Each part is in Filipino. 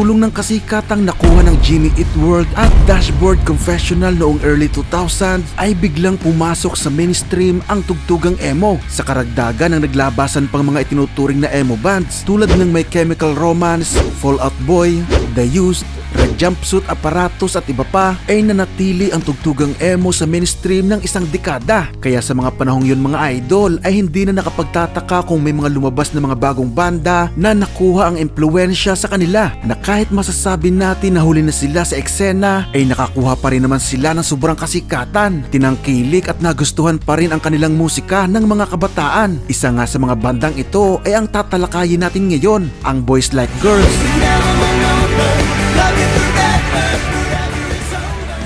tulong ng kasikatang nakuha ng Jimmy Eat World at Dashboard Confessional noong early 2000 ay biglang pumasok sa mainstream ang tugtugang emo. Sa karagdagan ng naglabasan pang mga itinuturing na emo bands tulad ng My Chemical Romance, Fall Out Boy, The Used, Red Jumpsuit Apparatus at iba pa ay nanatili ang tugtugang emo sa mainstream ng isang dekada. Kaya sa mga panahong yun mga idol ay hindi na nakapagtataka kung may mga lumabas na mga bagong banda na nakuha ang impluensya sa kanila na kahit masasabi natin na huli na sila sa eksena ay nakakuha pa rin naman sila ng sobrang kasikatan, tinangkilik at nagustuhan pa rin ang kanilang musika ng mga kabataan. Isa nga sa mga bandang ito ay ang tatalakayin natin ngayon, ang Boys Like Girls.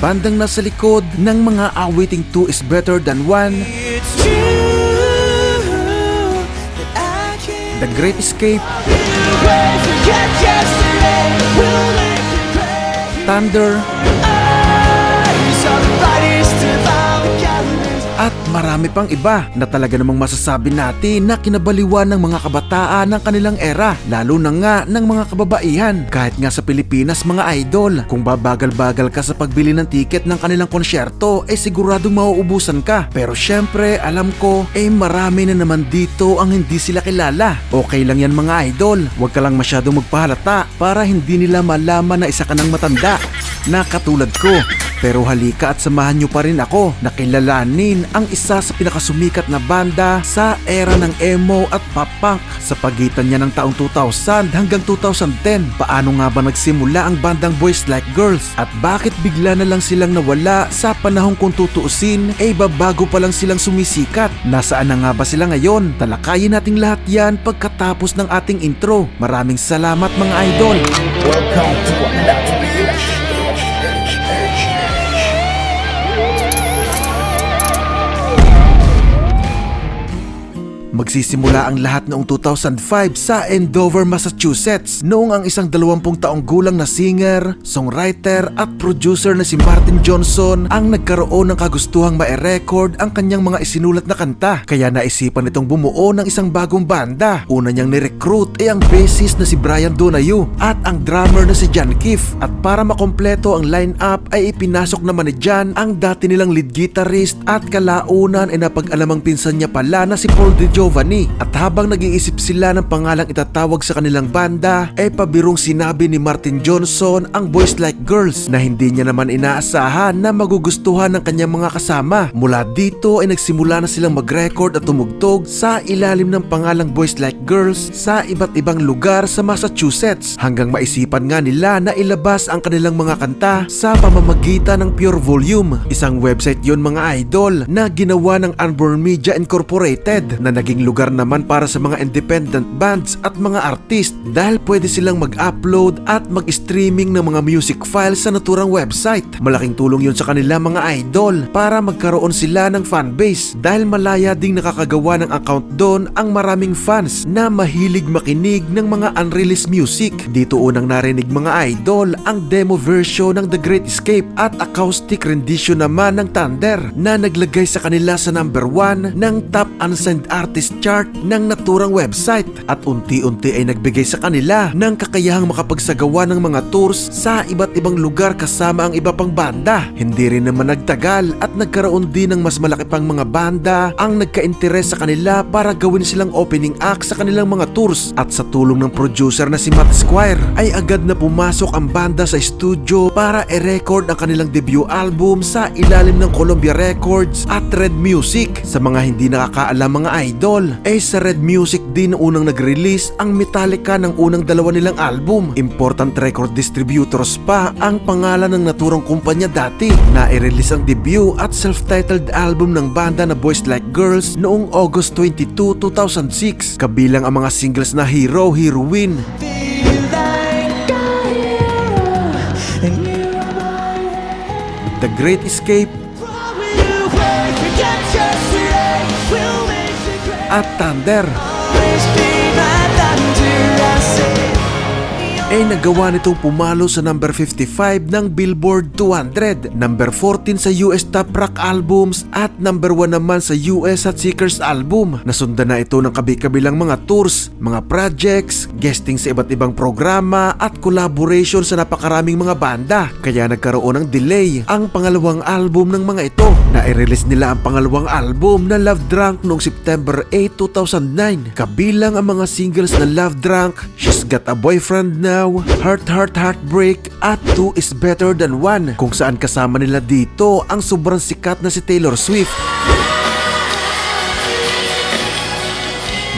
Bandang nasa likod ng mga awiting 2 is better than 1, It's true that I can't The Great Escape. Thunder, at marami pang iba na talaga namang masasabi natin na kinabaliwan ng mga kabataan ng kanilang era, lalo na nga ng mga kababaihan. Kahit nga sa Pilipinas mga idol, kung babagal-bagal ka sa pagbili ng tiket ng kanilang konsyerto, ay siguradong mauubusan ka. Pero syempre, alam ko, eh marami na naman dito ang hindi sila kilala. Okay lang yan mga idol, huwag ka lang masyadong magpahalata para hindi nila malaman na isa ka ng matanda na katulad ko. Pero halika at samahan nyo pa rin ako na kilalanin ang isa sa pinakasumikat na banda sa era ng emo at pop punk sa pagitan niya ng taong 2000 hanggang 2010. Paano nga ba nagsimula ang bandang Boys Like Girls at bakit bigla na lang silang nawala sa panahong kung tutuusin ay babago pa lang silang sumisikat. Nasaan na nga ba sila ngayon? Talakayin nating lahat yan pagkatapos ng ating intro. Maraming salamat mga idol! Welcome to another Magsisimula ang lahat noong 2005 sa Andover, Massachusetts. Noong ang isang 20 taong gulang na singer, songwriter at producer na si Martin Johnson ang nagkaroon ng kagustuhang ma-record ang kanyang mga isinulat na kanta. Kaya naisipan nitong bumuo ng isang bagong banda. Una niyang ni-recruit ay ang bassist na si Brian Donayu at ang drummer na si John Keefe. At para makompleto ang lineup ay ipinasok naman ni John ang dati nilang lead guitarist at kalaunan ay napag-alamang pinsan niya pala na si Paul Di Giovanni at habang nag-iisip sila ng pangalang itatawag sa kanilang banda ay pabirong sinabi ni Martin Johnson ang Boys Like Girls na hindi niya naman inaasahan na magugustuhan ng kanyang mga kasama. Mula dito ay nagsimula na silang mag-record at tumugtog sa ilalim ng pangalang Boys Like Girls sa iba't ibang lugar sa Massachusetts hanggang maisipan nga nila na ilabas ang kanilang mga kanta sa pamamagitan ng Pure Volume. Isang website yon mga idol na ginawa ng Unborn Media Incorporated na naging lugar naman para sa mga independent bands at mga artist dahil pwede silang mag-upload at mag-streaming ng mga music files sa naturang website. Malaking tulong yun sa kanila mga idol para magkaroon sila ng fanbase dahil malaya ding nakakagawa ng account doon ang maraming fans na mahilig makinig ng mga unreleased music. Dito unang narinig mga idol ang demo version ng The Great Escape at acoustic rendition naman ng Thunder na naglagay sa kanila sa number 1 ng top unsigned artist chart ng naturang website at unti-unti ay nagbigay sa kanila ng kakayahang makapagsagawa ng mga tours sa iba't ibang lugar kasama ang iba pang banda. Hindi rin naman nagtagal at nagkaroon din ng mas malaki pang mga banda ang nagka-interes sa kanila para gawin silang opening act sa kanilang mga tours at sa tulong ng producer na si Matt Squire ay agad na pumasok ang banda sa studio para i-record ang kanilang debut album sa ilalim ng Columbia Records at Red Music. Sa mga hindi nakakaalam mga idol, ay sa Red Music din unang nag-release ang Metallica ng unang dalawa nilang album. Important record distributors pa ang pangalan ng naturang kumpanya dati na i-release ang debut at self-titled album ng banda na Boys Like Girls noong August 22, 2006 kabilang ang mga singles na Hero, Heroine. The Great Escape at Thunder. Ay nagawa nitong pumalo sa number 55 ng Billboard 200, number 14 sa US Top Rock Albums at number 1 naman sa US Hot Seekers Album. Nasundan na ito ng kabi-kabilang mga tours, mga projects, guesting sa iba't ibang programa at collaboration sa napakaraming mga banda. Kaya nagkaroon ng delay ang pangalawang album ng mga ito. Na-release nila ang pangalawang album na Love Drunk noong September 8, 2009. Kabilang ang mga singles na Love Drunk, She's Got a Boyfriend Now, Heart Heart Heartbreak. At Two is Better Than One. Kung saan kasama nila dito ang sobrang sikat na si Taylor Swift.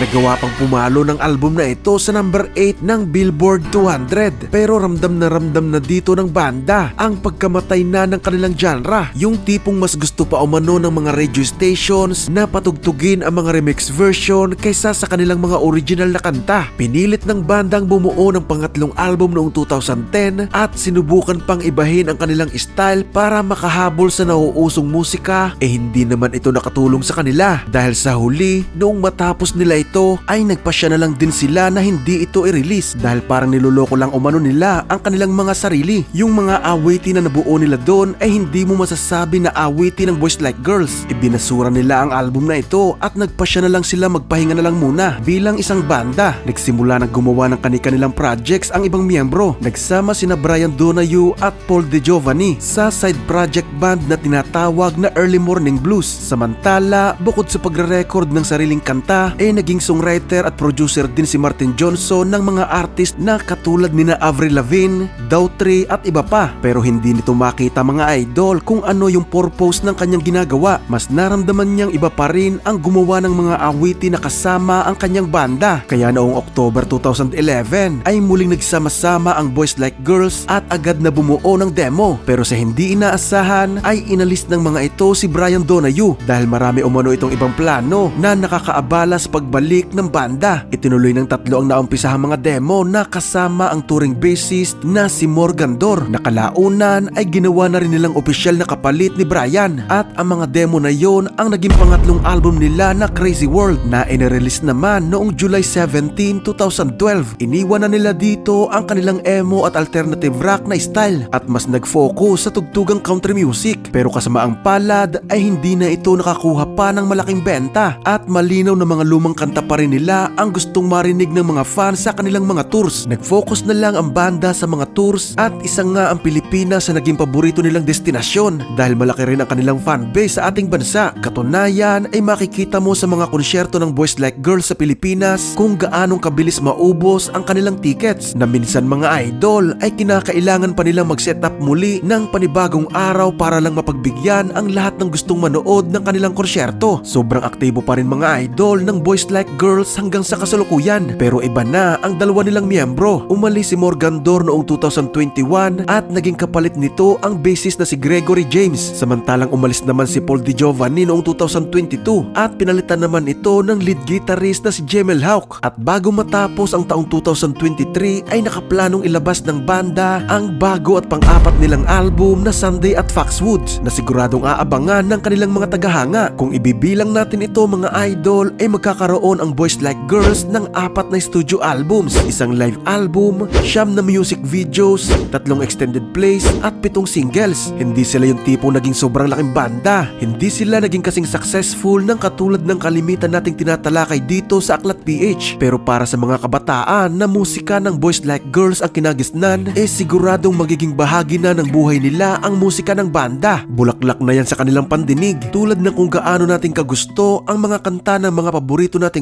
Nagawa pang pumalo ng album na ito sa number 8 ng Billboard 200 pero ramdam na ramdam na dito ng banda ang pagkamatay na ng kanilang genre. Yung tipong mas gusto pa umano ng mga radio stations na patugtugin ang mga remix version kaysa sa kanilang mga original na kanta. Pinilit ng bandang bumuo ng pangatlong album noong 2010 at sinubukan pang ibahin ang kanilang style para makahabol sa nauusong musika eh hindi naman ito nakatulong sa kanila dahil sa huli noong matapos nila ito ay nagpasya na lang din sila na hindi ito i-release dahil parang niloloko lang umano nila ang kanilang mga sarili. Yung mga awitin na nabuo nila doon ay hindi mo masasabi na awitin ng Boys Like Girls. Ibinasura nila ang album na ito at nagpasya na lang sila magpahinga na lang muna bilang isang banda. Nagsimula na gumawa ng kani-kanilang projects ang ibang miyembro. Nagsama sina Brian Donayu at Paul De Giovanni sa side project band na tinatawag na Early Morning Blues. Samantala, bukod sa pagre-record ng sariling kanta, eh naging songwriter at producer din si Martin Johnson ng mga artist na katulad nina Avril Lavigne, Daughtry at iba pa. Pero hindi nito makita mga idol kung ano yung purpose ng kanyang ginagawa. Mas naramdaman niyang iba pa rin ang gumawa ng mga awiti na kasama ang kanyang banda. Kaya noong October 2011 ay muling nagsama-sama ang Boys Like Girls at agad na bumuo ng demo. Pero sa hindi inaasahan ay inalis ng mga ito si Brian Donayu dahil marami umano itong ibang plano na nakakaabala sa pagbalik ng banda. Itinuloy ng tatlo ang naumpisahang mga demo na kasama ang touring bassist na si Morgan Dor. Nakalaunan ay ginawa na rin nilang opisyal na kapalit ni Brian at ang mga demo na yon ang naging pangatlong album nila na Crazy World na inirelease naman noong July 17, 2012. Iniwan na nila dito ang kanilang emo at alternative rock na style at mas nag-focus sa tugtugang country music pero kasama ang palad ay hindi na ito nakakuha pa ng malaking benta at malinaw na mga lumang kanta pa rin nila ang gustong marinig ng mga fans sa kanilang mga tours. Nag-focus na lang ang banda sa mga tours at isang nga ang Pilipinas sa naging paborito nilang destinasyon dahil malaki rin ang kanilang fanbase sa ating bansa. Katunayan ay makikita mo sa mga konsyerto ng Boys Like Girls sa Pilipinas kung gaanong kabilis maubos ang kanilang tickets na minsan mga idol ay kinakailangan pa nilang mag-set up muli ng panibagong araw para lang mapagbigyan ang lahat ng gustong manood ng kanilang konsyerto. Sobrang aktibo pa rin mga idol ng Boys Like Girls hanggang sa kasalukuyan pero iba na ang dalawa nilang miyembro. Umalis si Morgan Dor noong 2021 at naging kapalit nito ang bassist na si Gregory James samantalang umalis naman si Paul Di Giovanni noong 2022 at pinalitan naman ito ng lead guitarist na si Jemel Hawk at bago matapos ang taong 2023 ay nakaplanong ilabas ng banda ang bago at pang-apat nilang album na Sunday at Foxwoods na siguradong aabangan ng kanilang mga tagahanga. Kung ibibilang natin ito mga idol ay magkakaroon ang Boys Like Girls ng apat na studio albums, isang live album, siyam na music videos, tatlong extended plays at pitong singles. Hindi sila yung tipong naging sobrang laking banda. Hindi sila naging kasing successful ng katulad ng kalimitan nating tinatalakay dito sa Aklat PH. Pero para sa mga kabataan na musika ng Boys Like Girls ang kinagisnan, eh siguradong magiging bahagi na ng buhay nila ang musika ng banda. Bulaklak na yan sa kanilang pandinig. Tulad ng kung gaano nating kagusto ang mga kanta ng mga paborito nating